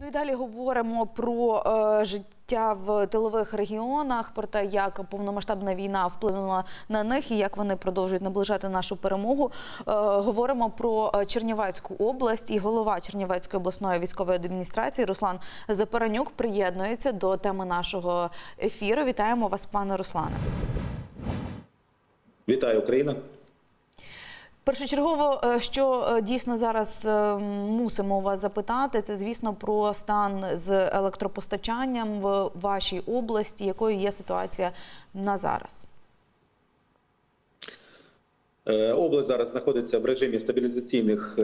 Ну і далі говоримо про е, життя в тилових регіонах, про те, як повномасштабна війна вплинула на них і як вони продовжують наближати нашу перемогу. Е, говоримо про е, Чернівецьку область і голова Чернівецької обласної військової адміністрації Руслан Запаранюк приєднується до теми нашого ефіру. Вітаємо вас, пане Руслане. Вітаю, Україна. Першочергово, е, що е, дійсно зараз е, мусимо вас запитати, це звісно про стан з електропостачанням в вашій області. Якою є ситуація на зараз? Область зараз знаходиться в режимі стабілізаційних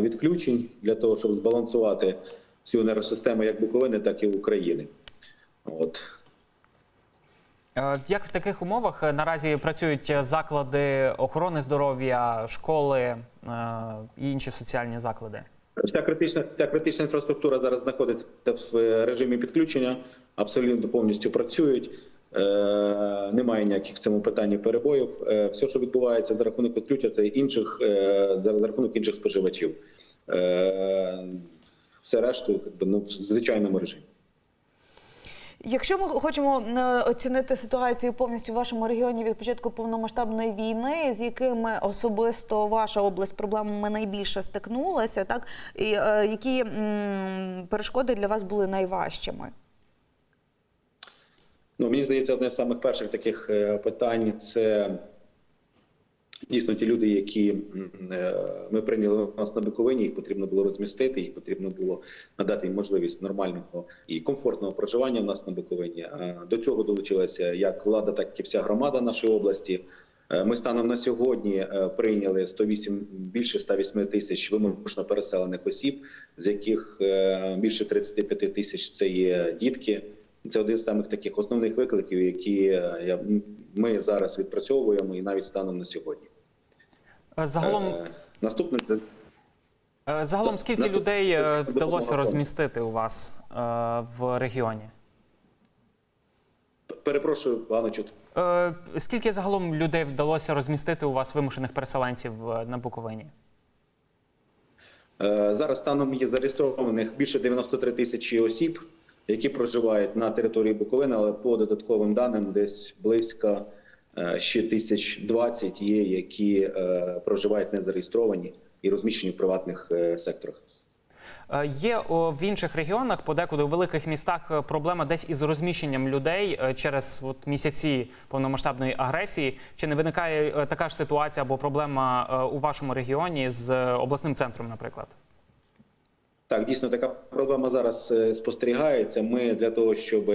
відключень для того, щоб збалансувати всю енергосистему як Буковини, так і України. От. Е, Як в таких умовах е, наразі працюють е, заклади охорони здоров'я, школи і інші соціальні заклади? Вся критична, вся критична інфраструктура зараз знаходиться в режимі підключення, абсолютно повністю працюють. Немає ніяких в цьому питанні перебоїв. Все, що відбувається за рахунок підключення, це інших за, рахунок інших споживачів. Все решту ну, в звичайному режимі. Якщо ми хочемо е, оцінити ситуацію повністю в вашому регіоні від початку повномасштабної війни, з якими особисто ваша область проблемами найбільше стикнулася, так і е, які перешкоди для вас були найважчими? Ну, мені здається, одне з самих перших таких е, питань це дійсно ті люди, які е, ми прийняли нас на Буковині, їх потрібно було розмістити, їх потрібно було надати їм можливість нормального і комфортного проживання у нас на Буковині. Е, До цього долучилася як влада, так і вся громада нашої області. Е, Ми станом на сьогодні прийняли 108, більше 108 тисяч вимушено переселених осіб, з яких більше 35 тисяч це є дітки. Це один з самих таких основних викликів, які ми зараз відпрацьовуємо і навіть станом на сьогодні. Е, Загалом, Е, Наступне загалом скільки людей е, вдалося розмістити у вас в регіоні? перепрошую, пане чути. Скільки загалом людей вдалося розмістити у вас вимушених переселенців на Буковині? Зараз станом є зареєстрованих більше 93 тисячі осіб, які проживають на території Буковини, але по додатковим даним десь близько ще тисяч 20 є, які е, проживають незареєстровані і розміщені в приватних е, секторах. Е, Є в інших регіонах, подекуди у великих містах, е, проблема десь із розміщенням людей е, через от, місяці повномасштабної агресії. Чи не виникає е, така ж ситуація або проблема е, у вашому регіоні з е, обласним центром, наприклад? Так, дійсно така проблема зараз е, спостерігається. Ми для того, щоб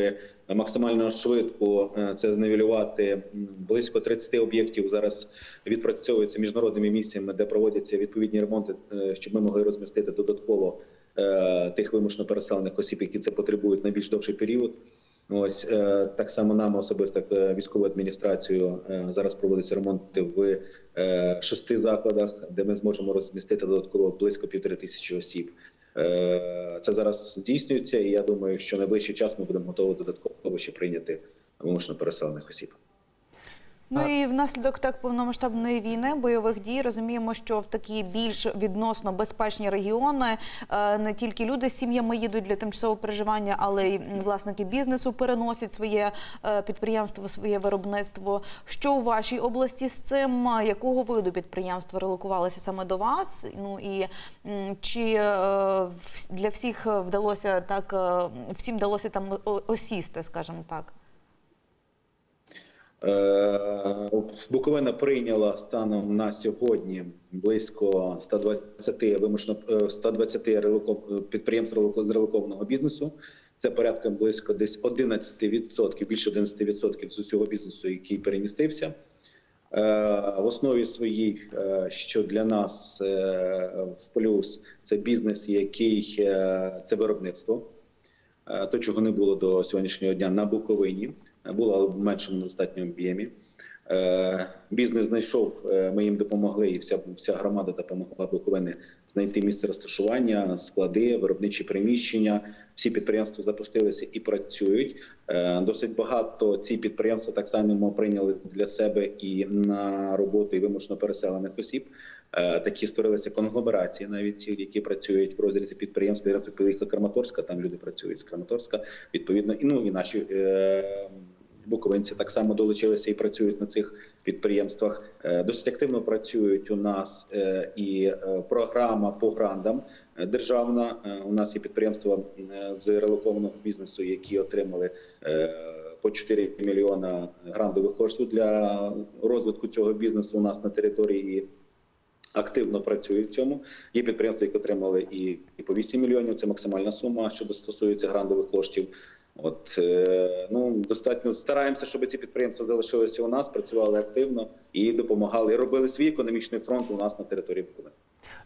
максимально швидко е, це зневелювати, м, близько 30 об'єктів зараз відпрацьовуються міжнародними місіями, де проводяться відповідні ремонти, е, щоб ми могли розмістити додатково тих вимушено переселених осіб, які це потребують на більш довший період. Ось так само нам особисто адміністрацією е, зараз проводяться ремонти в шести закладах, де ми зможемо розмістити додатково близько півтори тисячі осіб. Е, Це зараз здійснюється, і я думаю, що найближчий час ми будемо готові додатково ще прийняти вимушено переселених осіб. Ну і внаслідок так повномасштабної війни, бойових дій, розуміємо, що в такі більш відносно безпечні регіони е, не тільки люди з сім'ями їдуть для тимчасового переживання, але й власники бізнесу переносять своє е, підприємство, своє виробництво. Що у вашій області з цим? Якого виду підприємства релокувалися саме до вас? Ну і чи е, для всіх вдалося так, всім вдалося там осісти, скажімо так? Е, Буковина прийняла станом на сьогодні близько 120 вимушено е, 120 релоко- підприємств з релокованого бізнесу. Це порядка близько десь 11%, більше 11% з усього бізнесу, який перемістився. Е, В основі своїй, е, що для нас е, в плюс, це бізнес, який е, це виробництво. Е, То, чого не було до сьогоднішнього дня на Буковині, було але в меншому достатньому об'ємі. Е, Бізнес знайшов, е, ми їм допомогли, і вся вся громада допомогла Буковини знайти місце розташування, склади, виробничі приміщення. Всі підприємства запустилися і працюють. Е, Досить багато ці підприємства так само прийняли для себе і на роботу і вимушено переселених осіб. Такі створилися конгломерації, навіть ці, які працюють в розрізі підприємств. Підприємство Краматорська, там люди працюють з Краматорська. Відповідно, і ну і наші. Буковинці так само долучилися і працюють на цих підприємствах. Е, Досить активно працюють у нас е, і е, програма по грандам державна. У нас є підприємства з релокованого бізнесу, які отримали по 4 мільйона грантових коштів для розвитку цього бізнесу у нас на території. Активно працюють в цьому. Є підприємства, які отримали і, і по 8 мільйонів. Це максимальна сума, що стосується грантових коштів. От е, ну достатньо стараємося, щоб ці підприємства залишилися у нас, працювали активно і допомагали, і робили свій економічний фронт у нас на території Буковини.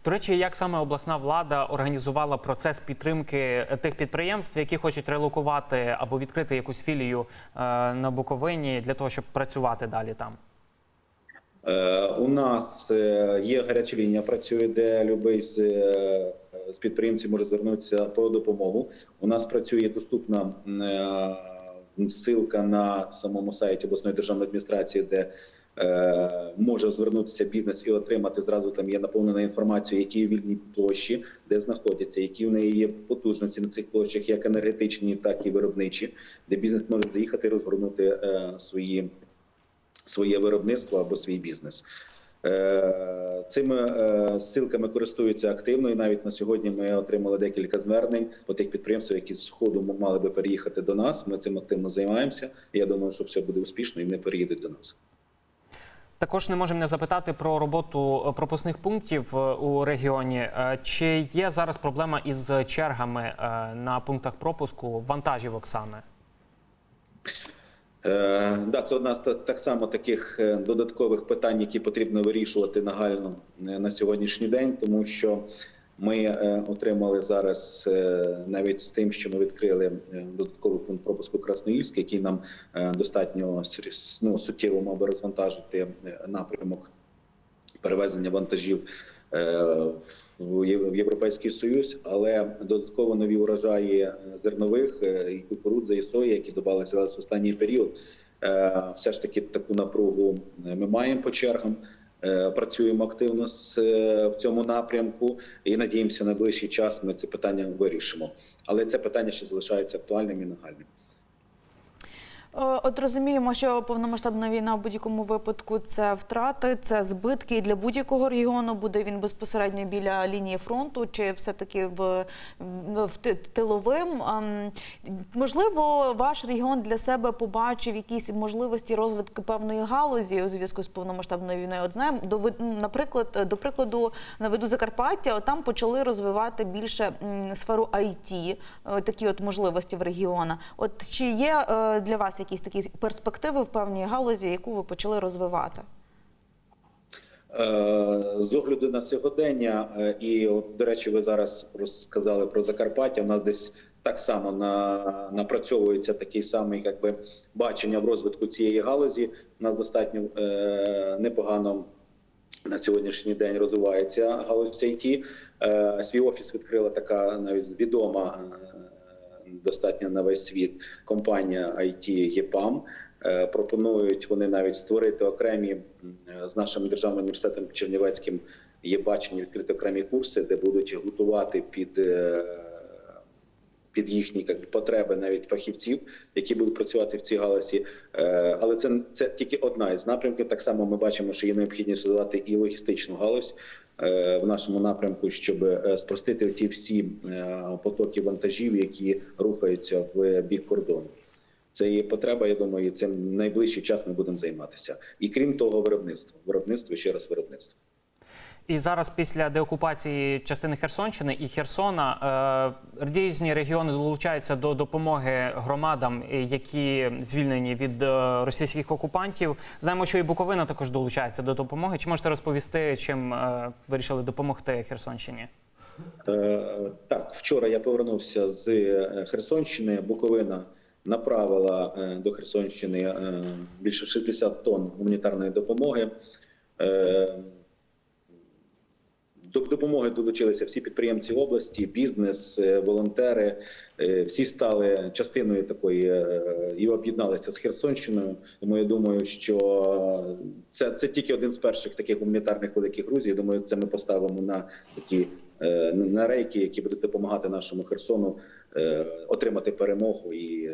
До речі, як саме обласна влада організувала процес підтримки тих підприємств, які хочуть релокувати або відкрити якусь філію е, на Буковині для того, щоб працювати далі там? Е, у нас е, є гаряча лінія, працює, де любий з, е, з підприємців може звернутися по допомогу. У нас працює доступна ссылка на самому сайті обласної державної адміністрації, де може звернутися бізнес і отримати зразу. Там є наповнена інформація, які вільні площі, де знаходяться, які в неї є потужності на цих площах, як енергетичні, так і виробничі, де бізнес може заїхати і розгорнути свої своє виробництво або свій бізнес. Е, Цими е, ссылками користуються активно, і навіть на сьогодні ми отримали декілька звернень по тих підприємств, які з ходу мали би переїхати до нас. Ми цим активно займаємося. Я думаю, що все буде успішно і вони переїдуть до нас. Також не можемо не запитати про роботу е, пропускних пунктів у регіоні. Чи є зараз проблема із чергами на пунктах пропуску вантажівок саме? Е, да, це одна з так само таких е, додаткових питань, які потрібно вирішувати нагально е, на сьогоднішній день, тому що ми отримали зараз навіть з тим, що ми відкрили додатковий пункт пропуску Красноїльський, який нам достатньо ну, суттєво мав би розвантажити напрямок перевезення вантажів е, в Європейський Союз, але додатково нові урожаї е, зернових е, і кукурудзи, і сої, які додалися в останній період. Все ж таки таку напругу ми маємо по чергам. Працюємо активно в цьому напрямку і надіємося, на найближчий час ми це питання вирішимо. Але це питання ще залишається актуальним і нагальним. Е, От розуміємо, що повномасштабна війна в будь-якому випадку це втрати, це збитки І для будь-якого регіону. Буде він безпосередньо біля лінії фронту, чи все-таки в, в, в тиловим. Ем, Можливо, ваш регіон для себе побачив якісь можливості розвитку певної галузі у зв'язку з повномасштабною війною. От знаємо, до наприклад, до прикладу, наведу Закарпаття, от там почали розвивати більше сферу IT, е, такі от можливості в регіона. От чи є е, для вас якісь такі перспективи в певній галузі, яку ви почали розвивати? Е, З огляду на сьогодення, е, і от, до речі, ви зараз розказали про Закарпаття. У нас десь так само на, напрацьовується такий самий якби бачення в розвитку цієї галузі. У нас достатньо е, непогано. На сьогоднішній день розвивається галузь IT. Е, Свій офіс відкрила така навіть відома е, достатньо на весь світ компанія IT ЄПАМ. Е, Пропонують вони навіть створити окремі з нашим державним університетом Чернівецьким є бачення відкрити окремі курси, де будуть готувати під. Під їхні як потреби навіть фахівців, які будуть працювати в цій галузі, Е, але це, це тільки одна із напрямків. Так само ми бачимо, що є необхідність розвивати і логістичну галузь е, в нашому напрямку, щоб е, спростити ті всі потоки вантажів, які рухаються в бік кордону. Це є потреба. Я думаю, і цим найближчий час ми будемо займатися. І крім того, виробництво, виробництво ще раз виробництво. І зараз після деокупації частини Херсонщини і Херсона е, різні регіони долучаються до допомоги громадам, е, які звільнені від е, російських окупантів. Знаємо, що і Буковина також долучається до допомоги. Чи можете розповісти, чим вирішили допомогти Херсонщині? Так, вчора я повернувся з Херсонщини. Буковина направила до Херсонщини більше 60 тонн гуманітарної допомоги. До допомоги долучилися всі підприємці області, бізнес, е, волонтери. Е, Всі стали частиною такої е, і об'єдналися з Херсонщиною. Тому я думаю, що це, це тільки один з перших таких гуманітарних великих грузів. Я Думаю, це ми поставимо на такі на рейки, які будуть допомагати нашому Херсону отримати перемогу. І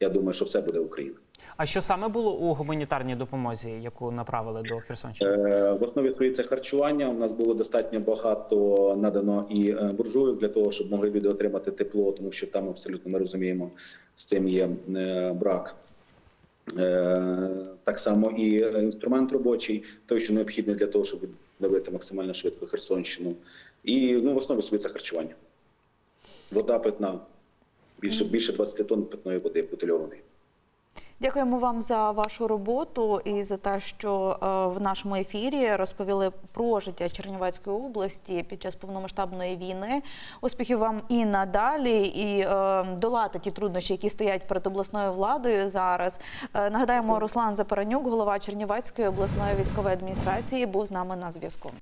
я думаю, що все буде Україна. А що саме було у гуманітарній допомозі, яку направили до Херсонщини? Е, В основі своїй це харчування. У нас було достатньо багато надано і е, буржуїв для того, щоб могли люди отримати тепло, тому що там абсолютно ми розуміємо, з цим є е, брак. Так само і інструмент робочий, той, що необхідний для того, щоб відновити максимально швидко Херсонщину. І ну, в основі собі це харчування. Вода питна, більше, більше 20 тонн питної води бутильованої. Дякуємо вам за вашу роботу і за те, що е, в нашому ефірі розповіли про життя Чернівецької області під час повномасштабної війни. Успіхів вам і надалі, і е, долати ті труднощі, які стоять перед обласною владою зараз. Е, нагадаємо, Руслан Запаранюк, голова Чернівецької обласної військової адміністрації, був з нами на зв'язку.